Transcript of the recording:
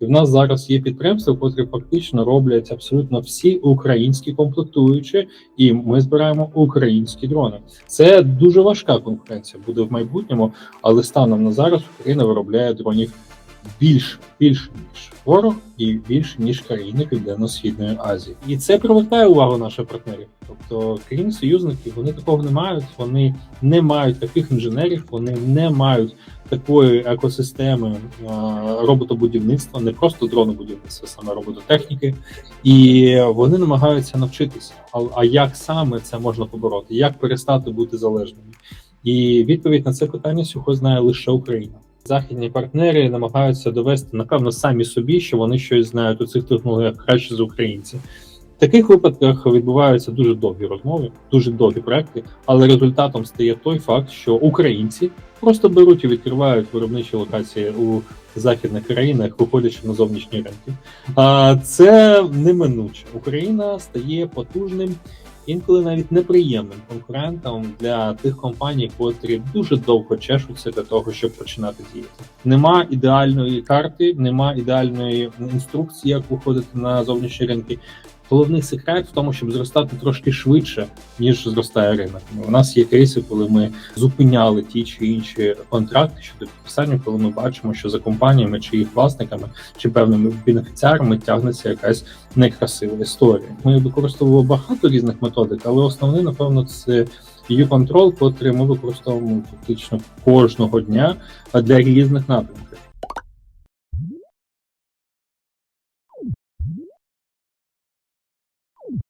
І в нас зараз є підприємства, котрі фактично роблять абсолютно всі українські комплектуючі, і ми збираємо українські дрони. Це дуже важка конкуренція буде в майбутньому, але станом на зараз Україна виробляє дронів більше, більше ніж ворог і більше ніж країни Південно-Східної Азії. І це привертає увагу наших партнерів. Тобто, крім союзників, вони такого не мають. Вони не мають таких інженерів, вони не мають такої екосистеми а, роботобудівництва, не просто дронобудівництва, саме робототехніки, і вони намагаються навчитися. А як саме це можна побороти? Як перестати бути залежними? І відповідь на це питання сьогодні знає лише Україна. Західні партнери намагаються довести, напевно, самі собі, що вони щось знають у цих технологіях краще за українців. В таких випадках відбуваються дуже довгі розмови, дуже довгі проекти, але результатом стає той факт, що українці просто беруть і відкривають виробничі локації у західних країнах, виходячи на зовнішні ринки. А це неминуче. Україна стає потужним, інколи навіть неприємним конкурентом для тих компаній, котрі дуже довго чешуться для того, щоб починати діяти. Нема ідеальної карти, нема ідеальної інструкції, як виходити на зовнішні ринки. Головний секрет в тому, щоб зростати трошки швидше, ніж зростає ринок. У нас є кейси, коли ми зупиняли ті чи інші контракти щодо підписання, коли ми бачимо, що за компаніями чи їх власниками чи певними бенефіціарами тягнеться якась некрасива історія. Ми використовували багато різних методик, але основний, напевно, це U-Control, котрий ми використовуємо фактично кожного дня для різних напрямків.